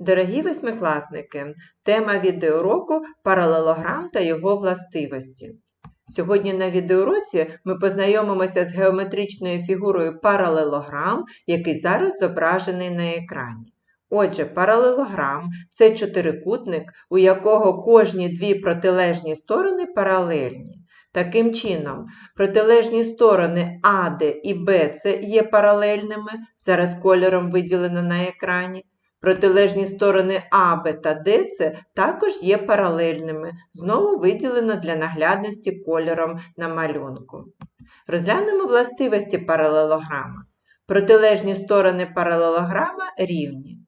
Дорогі восьмикласники, тема відеоуроку паралелограм та його властивості. Сьогодні на відеоуроці ми познайомимося з геометричною фігурою паралелограм, який зараз зображений на екрані. Отже, паралелограм це чотирикутник, у якого кожні дві протилежні сторони паралельні. Таким чином, протилежні сторони АД і БЦ є паралельними, зараз кольором виділено на екрані. Протилежні сторони АБ та ДЦ також є паралельними, знову виділено для наглядності кольором на малюнку. Розглянемо властивості паралелограма. Протилежні сторони паралелограма рівні.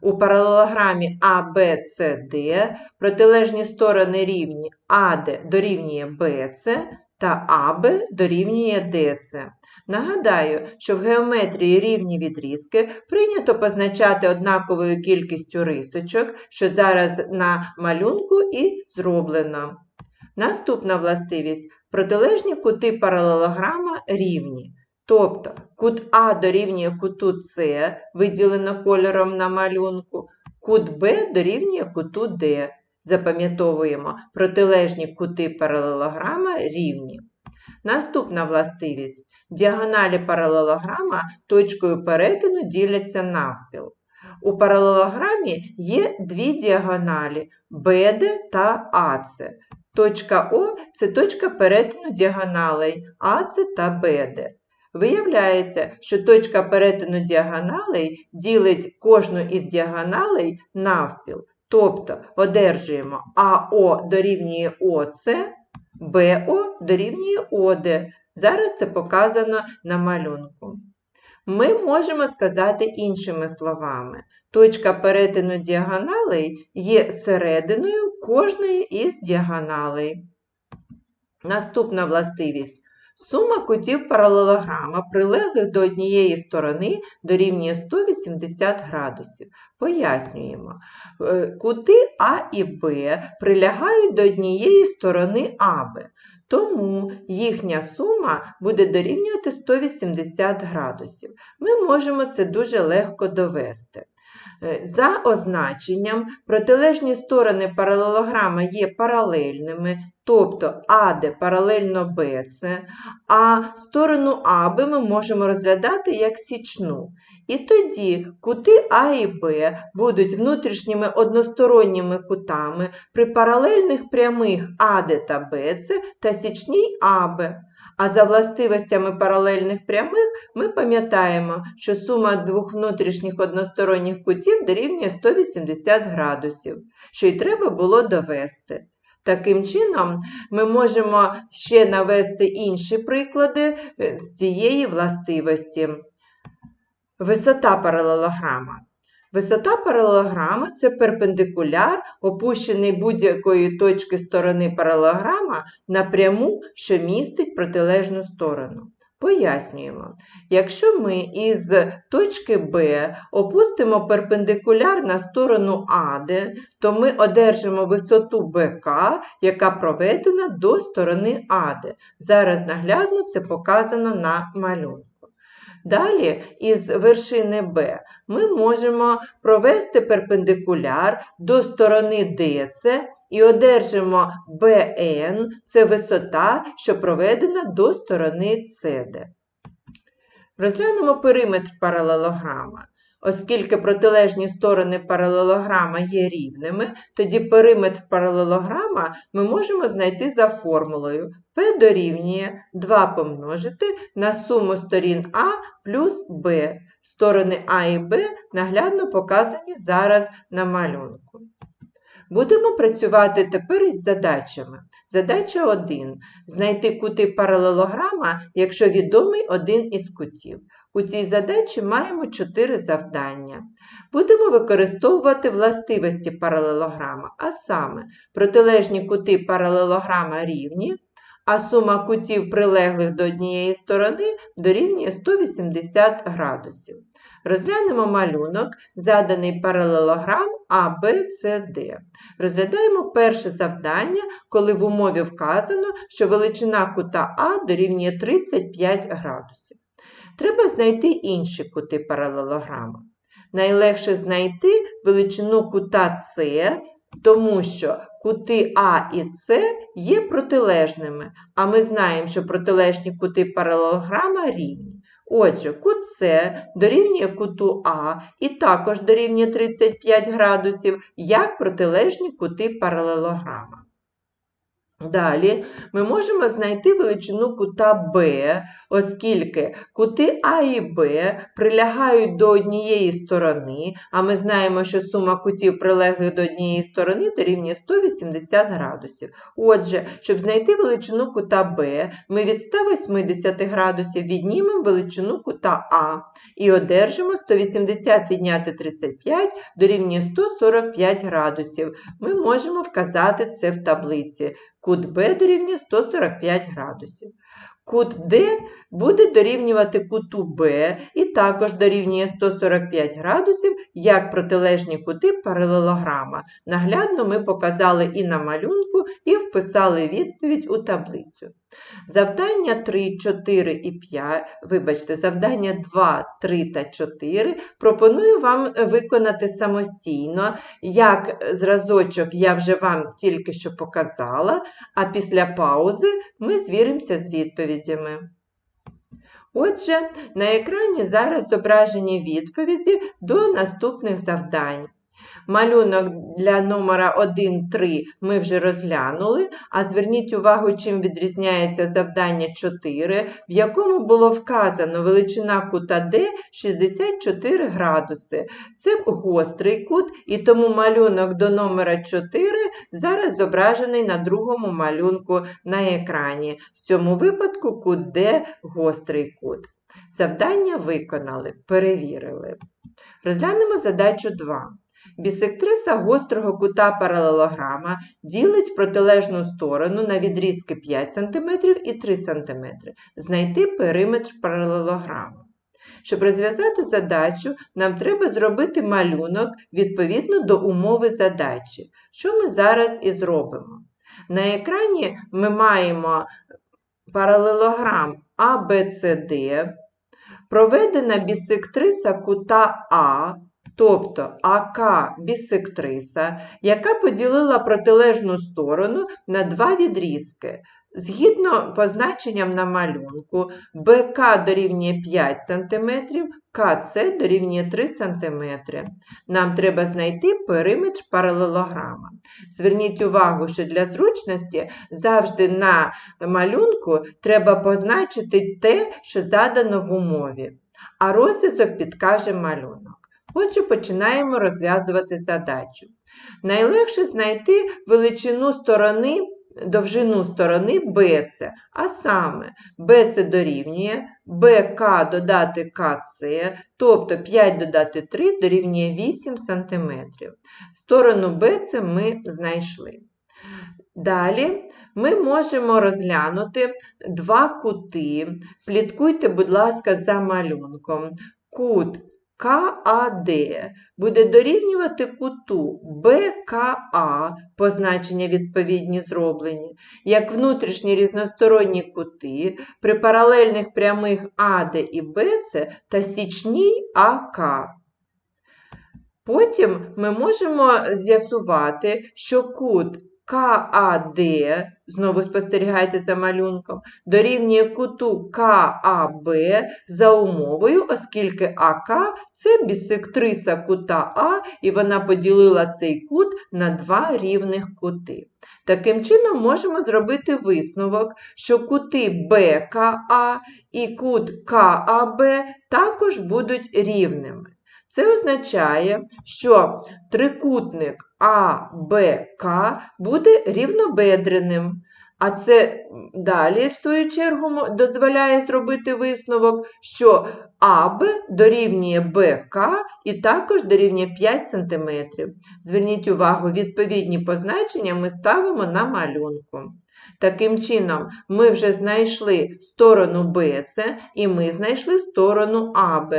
У паралелограмі ABCD протилежні сторони рівні AD дорівнює BC та AB дорівнює DC. Нагадаю, що в геометрії рівні відрізки прийнято позначати однаковою кількістю рисочок, що зараз на малюнку і зроблено. Наступна властивість протилежні кути паралелограма рівні. Тобто кут А дорівнює куту С, виділено кольором на малюнку, кут Б дорівнює куту Д. Запам'ятовуємо, протилежні кути паралелограма рівні. Наступна властивість. Діагоналі паралелограма точкою перетину діляться навпіл. У паралелограмі є дві діагоналі BD та AC. Точка О це точка перетину діагоналей AC та BD. Виявляється, що точка перетину діагоналей ділить кожну із діагоналей навпіл. Тобто одержуємо АО дорівнює ОС, БО дорівнює ОД. Зараз це показано на малюнку. Ми можемо сказати іншими словами. Точка перетину діагоналей є серединою кожної із діагоналей. Наступна властивість. Сума кутів паралелограма, прилеглих до однієї сторони, дорівнює 180 градусів. Пояснюємо. Е, Кути А і Б прилягають до однієї сторони АБ. Тому їхня сума буде дорівнювати 180 градусів. Ми можемо це дуже легко довести. Е, За означенням, протилежні сторони паралелограма є паралельними, тобто АД паралельно БЦ, а сторону АБ ми можемо розглядати як січну. І тоді кути А і Б будуть внутрішніми односторонніми кутами при паралельних прямих АД та БЦ та січній АБ. А за властивостями паралельних прямих ми пам'ятаємо, що сума двох внутрішніх односторонніх кутів дорівнює 180 градусів, що й треба було довести. Таким чином, ми можемо ще навести інші приклади е, з цієї властивості. Висота паралелограма. Висота паралелограма – це перпендикуляр, опущений будь-якої точки сторони паралелограма на пряму, що містить протилежну сторону. Пояснюємо, якщо ми із точки Б опустимо перпендикуляр на сторону АД, то ми одержимо висоту БК, яка проведена до сторони АД. Зараз наглядно це показано на малюнку. Далі із вершини Б ми можемо провести перпендикуляр до сторони ДЦ і одержимо BN – це висота, що проведена до сторони CD. Розглянемо периметр паралелограма. Оскільки протилежні сторони паралелограма є рівними, тоді периметр паралелограма ми можемо знайти за формулою P дорівнює 2 помножити на суму сторін А плюс Б. Сторони А і Б наглядно показані зараз на малюнку. Будемо працювати тепер із задачами. Задача 1. Знайти кути паралелограма, якщо відомий один із кутів. У цій задачі маємо 4 завдання. Будемо використовувати властивості паралелограма, а саме протилежні кути паралелограма рівні, а сума кутів, прилеглих до однієї сторони, дорівнює 180 градусів. Розглянемо малюнок, заданий паралелограм ABCD. Розглядаємо перше завдання, коли в умові вказано, що величина кута А дорівнює 35 градусів. Треба знайти інші кути паралелограма. Найлегше знайти величину кута С, тому що кути А і С є протилежними, а ми знаємо, що протилежні кути паралелограма рівні. Отже, кут С дорівнює куту А і також дорівнює 35 градусів, як протилежні кути паралелограма. Далі ми можемо знайти величину кута Б, оскільки кути А і Б прилягають до однієї сторони, а ми знаємо, що сума кутів прилеглих до однієї сторони дорівнює 180 градусів. Отже, щоб знайти величину кута Б, ми від 180 градусів віднімемо величину кута А і одержимо 180 відняти 35 дорівнює 145 градусів. Ми можемо вказати це в таблиці. Кут Б дорівнює 145 градусів. Кут Д буде дорівнювати куту Б і також дорівнює 145 градусів, як протилежні кути паралелограма. Наглядно ми показали і на малюнку, і вписали відповідь у таблицю. Завдання 3, 4 і 5, вибачте, завдання 2, 3 та 4 пропоную вам виконати самостійно, як зразочок я вже вам тільки що показала, а після паузи ми звіримося з відповідями. Отже, на екрані зараз зображені відповіді до наступних завдань. Малюнок для номера 1, 3 ми вже розглянули, а зверніть увагу, чим відрізняється завдання 4, в якому було вказано величина кута D 64 градуси. Це гострий кут, і тому малюнок до номера 4 зараз зображений на другому малюнку на екрані. В цьому випадку кут D гострий кут. Завдання виконали, перевірили. Розглянемо задачу 2. Бісектриса гострого кута паралелограма ділить протилежну сторону на відрізки 5 см і 3 см. Знайти периметр паралелограма. Щоб розв'язати задачу, нам треба зробити малюнок відповідно до умови задачі, що ми зараз і зробимо. На екрані ми маємо паралелограм ABCD, проведена бісектриса кута А, тобто АК бісектриса, яка поділила протилежну сторону на два відрізки. Згідно позначенням на малюнку, БК дорівнює 5 см, КЦ дорівнює 3 см. Нам треба знайти периметр паралелограма. Зверніть увагу, що для зручності завжди на малюнку треба позначити те, що задано в умові, а розв'язок підкаже малюнок. Отже, починаємо розв'язувати задачу. Найлегше знайти величину сторони, довжину сторони BC, а саме BC дорівнює BK додати КЦ, тобто 5 додати 3 дорівнює 8 см. Сторону BC ми знайшли. Далі ми можемо розглянути два кути. Слідкуйте, будь ласка, за малюнком. Кут КАД буде дорівнювати куту БКА, позначення відповідні зроблені, як внутрішні різносторонні кути при паралельних прямих АД і БЦ та січній АК. Потім ми можемо з'ясувати, що кут КАД, знову спостерігайте за малюнком, дорівнює куту КАБ за умовою, оскільки АК це бісектриса кута А, і вона поділила цей кут на два рівних кути. Таким чином, можемо зробити висновок, що кути БКА і кут КАБ також будуть рівними. Це означає, що трикутник АБК буде рівнобедреним. А це далі, в свою чергу, дозволяє зробити висновок, що АБ дорівнює БК і також дорівнює 5 см. Зверніть увагу, відповідні позначення ми ставимо на малюнку. Таким чином, ми вже знайшли сторону БЦ і ми знайшли сторону АБ.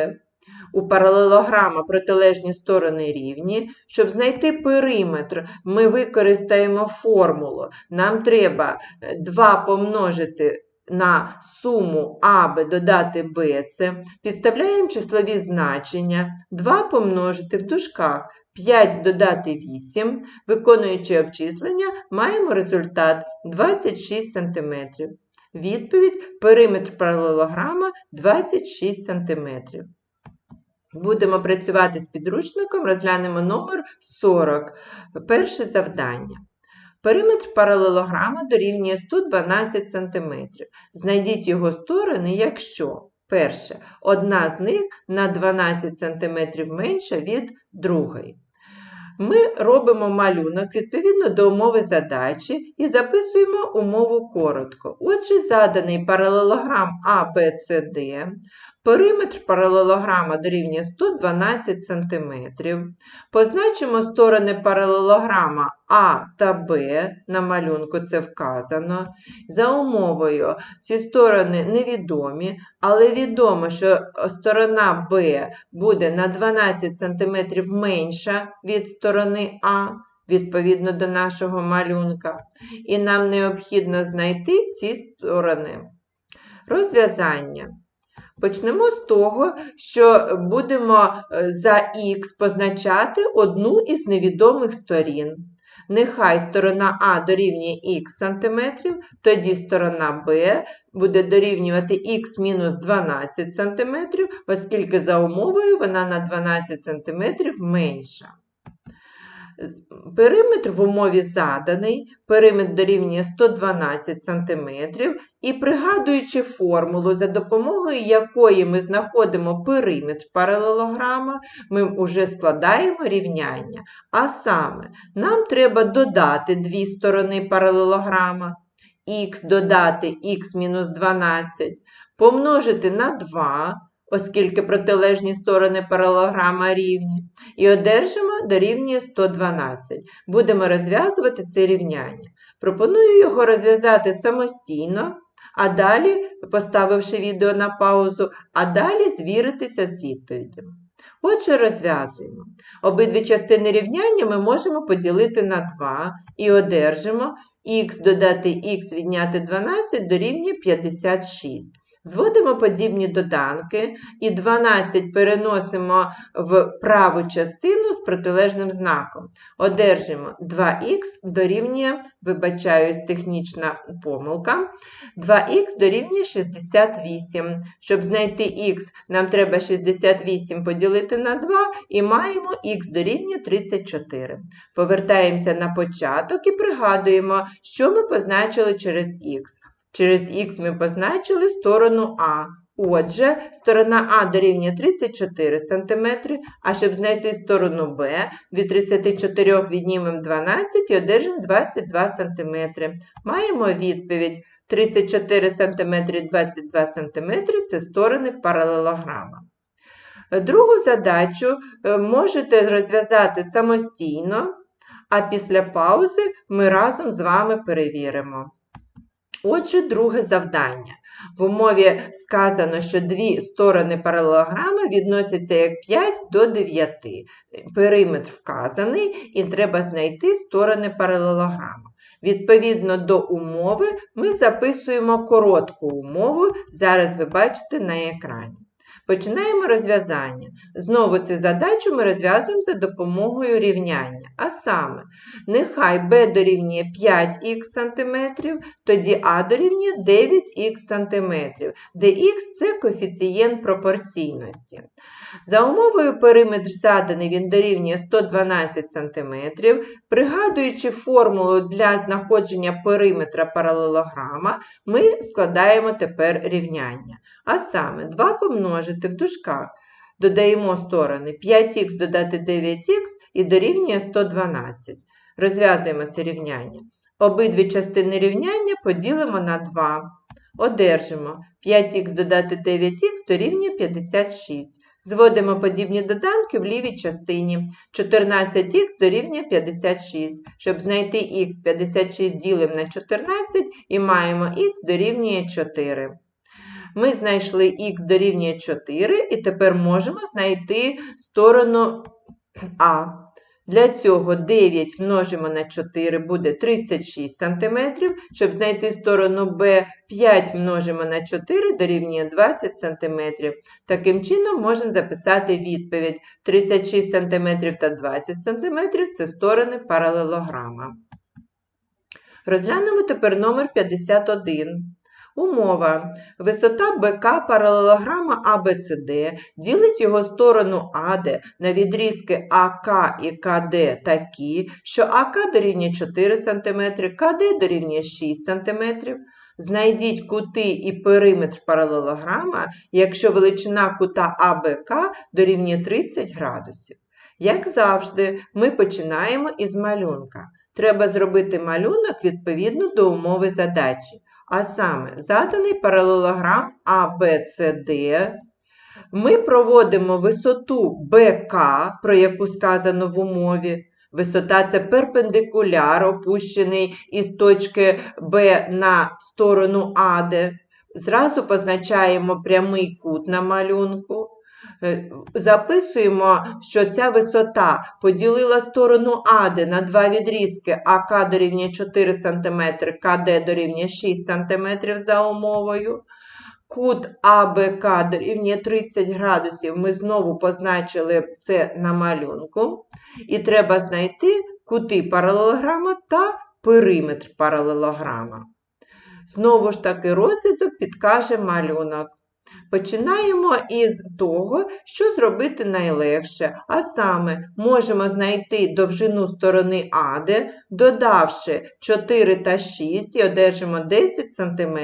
У паралелограма протилежні сторони рівні. Щоб знайти периметр, ми використаємо формулу. Нам треба 2 помножити на суму АБ додати БЦ, підставляємо числові значення 2 помножити в дужках 5 додати 8, виконуючи обчислення, маємо результат 26 см. Відповідь периметр паралелограма 26 см. Будемо працювати з підручником, розглянемо номер 40. Перше завдання. Периметр паралелограма дорівнює 112 см. Знайдіть його сторони, якщо перше, одна з них на 12 см менша від другої. Ми робимо малюнок відповідно до умови задачі і записуємо умову коротко. Отже, заданий паралелограм ABCD, периметр паралелограма дорівнює 112 см. Позначимо сторони паралелограма А та Б, на малюнку це вказано. За умовою ці сторони невідомі, але відомо, що сторона Б буде на 12 см менша від сторони А, відповідно до нашого малюнка. І нам необхідно знайти ці сторони. Розв'язання. Почнемо з того, що будемо е, за х позначати одну із невідомих сторін. Нехай сторона А дорівнює х см, тоді сторона Б буде дорівнювати х мінус 12 см, оскільки за умовою вона на 12 см менша. Периметр в умові заданий, периметр дорівнює 112 см, і пригадуючи формулу, за допомогою якої ми знаходимо периметр паралелограма, ми вже складаємо рівняння. А саме, нам треба додати дві сторони паралелограма, х додати х мінус 12, помножити на 2, оскільки протилежні сторони паралелограма рівні, і одержимо дорівнює 112. Будемо розв'язувати це рівняння. Пропоную його розв'язати самостійно, а далі, поставивши відео на паузу, а далі звіритися з відповідями. Отже, розв'язуємо. Обидві частини рівняння ми можемо поділити на 2 і одержимо х додати х відняти 12 дорівнює 56. Зводимо подібні доданки і 12 переносимо в праву частину з протилежним знаком. Одержимо 2х дорівнює, вибачаюсь, технічна помилка, 2х дорівнює 68. Щоб знайти х, нам треба 68 поділити на 2 і маємо х дорівнює 34. Повертаємося на початок і пригадуємо, що ми позначили через х. Через х ми позначили сторону А. Отже, сторона А дорівнює 34 см, а щоб знайти сторону Б, від 34 віднімемо 12 і одержимо 22 см. Маємо відповідь 34 см і 22 см це сторони паралелограма. Другу задачу е, можете розв'язати самостійно, а після паузи ми разом з вами перевіримо. Отже, друге завдання. В умові сказано, що дві сторони паралелограми відносяться як 5 до 9. Периметр вказаний, і треба знайти сторони паралелограми. Відповідно до умови, ми записуємо коротку умову, зараз ви бачите на екрані. Починаємо розв'язання. Знову цю задачу ми розв'язуємо за допомогою рівняння. А саме, нехай b дорівнює 5х см, тоді а дорівнює 9х см, де х це коефіцієнт пропорційності. За умовою периметр заданий він дорівнює 112 см. Пригадуючи формулу для знаходження периметра паралелограма, ми складаємо тепер рівняння. А саме 2 помножити в дужках. Додаємо сторони 5х додати 9х і дорівнює 112. Розв'язуємо це рівняння. Обидві частини рівняння поділимо на 2. Одержимо 5х додати 9х дорівнює 56. Зводимо подібні доданки в лівій частині. 14х дорівнює 56. Щоб знайти х, 56 ділимо на 14 і маємо х дорівнює 4. Ми знайшли х дорівнює 4 і тепер можемо знайти сторону А. Для цього 9 множимо на 4 буде 36 см. Щоб знайти сторону Б, 5 множимо на 4 дорівнює 20 см. Таким чином можемо записати відповідь 36 см та 20 см це сторони паралелограма. Розглянемо тепер номер 51. Умова. Висота БК паралелограма ABCD ділить його сторону АД на відрізки АК і КД такі, що АК дорівнює 4 см, КД дорівнює 6 см. Знайдіть кути і периметр паралелограма, якщо величина кута АБК дорівнює 30 градусів. Як завжди, ми починаємо із малюнка. Треба зробити малюнок відповідно до умови задачі. А саме, заданий паралелограм ABCD. Ми проводимо висоту БК, про яку сказано в умові. Висота це перпендикуляр, опущений із точки Б на сторону АД. Зразу позначаємо прямий кут на малюнку. Е, Записуємо, що ця висота поділила сторону АД на два відрізки АК дорівнює 4 см, КД дорівнює 6 см за умовою. Кут АБК дорівнює 30 градусів. Ми знову позначили це на малюнку. І треба знайти кути паралелограма та периметр паралелограма. Знову ж таки, розв'язок підкаже малюнок. Починаємо із того, що зробити найлегше, а саме можемо знайти довжину сторони АД, додавши 4 та 6 і одержимо 10 см.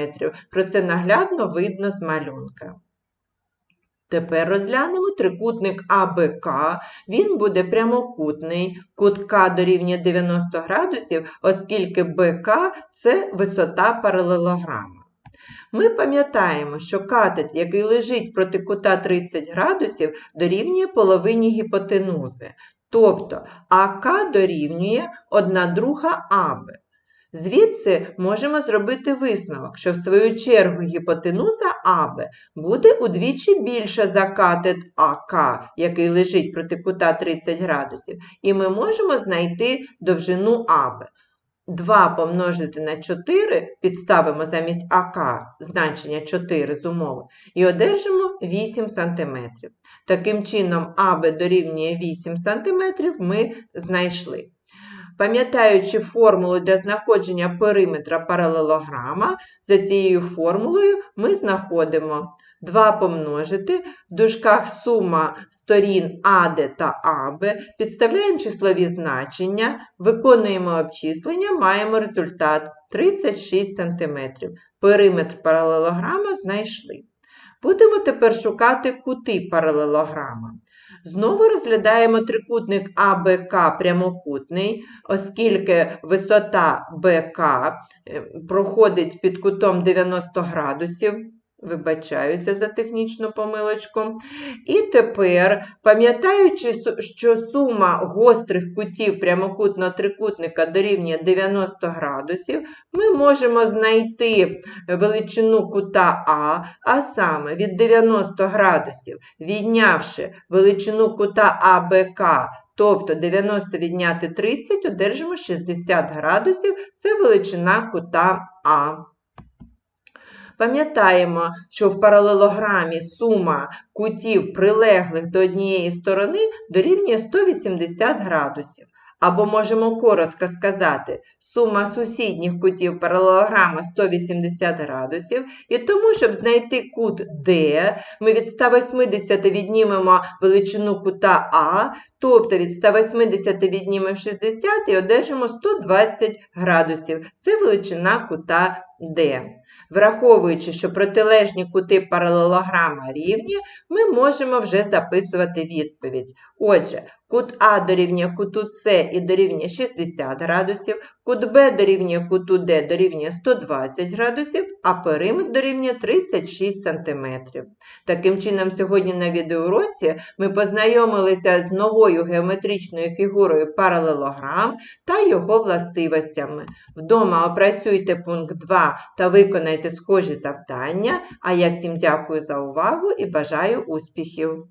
Про це наглядно видно з малюнка. Тепер розглянемо трикутник АБК. Він буде прямокутний, кут К дорівнює 90 градусів, оскільки БК це висота паралелограма. Ми пам'ятаємо, що катет, який лежить проти кута 30 градусів, дорівнює половині гіпотенузи. Тобто АК дорівнює 1 друга АБ. Звідси можемо зробити висновок, що в свою чергу гіпотенуза АБ буде удвічі більша за катет АК, який лежить проти кута 30 градусів, і ми можемо знайти довжину АБ. 2 помножити на 4, підставимо замість АК значення 4 з умови, і одержимо 8 см. Таким чином, АБ дорівнює 8 см ми знайшли. Пам'ятаючи формулу для знаходження периметра паралелограма, за цією формулою ми знаходимо 2 помножити, в дужках сума сторін АД та АБ, підставляємо числові значення, виконуємо обчислення, маємо результат 36 см. Периметр паралелограма знайшли. Будемо тепер шукати кути паралелограма. Знову розглядаємо трикутник АБК прямокутний, оскільки висота БК е, проходить під кутом 90 градусів. Вибачаюся за технічну помилочку. І тепер, пам'ятаючи, що сума гострих кутів прямокутного трикутника дорівнює 90 градусів, ми можемо знайти величину кута А, а саме від 90 градусів, віднявши величину кута АБК, тобто 90 відняти 30, одержимо 60 градусів, це величина кута А. Пам'ятаємо, що в паралелограмі сума кутів, прилеглих до однієї сторони, дорівнює 180 градусів. Або можемо коротко сказати, сума сусідніх кутів паралелограма 180 градусів, і тому, щоб знайти кут D, ми від 180 віднімемо величину кута А, тобто від 180 віднімемо 60 і одержимо 120 градусів. Це величина кута D. Враховуючи, що протилежні кути паралелограма рівні, ми можемо вже записувати відповідь. Отже, кут А дорівнює куту С і дорівнює 60 градусів, кут Б дорівнює куту Д дорівнює 120 градусів, а периметр дорівнює 36 см. Таким чином, сьогодні на відеоуроці ми познайомилися з новою геометричною фігурою паралелограм та його властивостями. Вдома опрацюйте пункт 2 та виконайте схожі завдання. А я всім дякую за увагу і бажаю успіхів!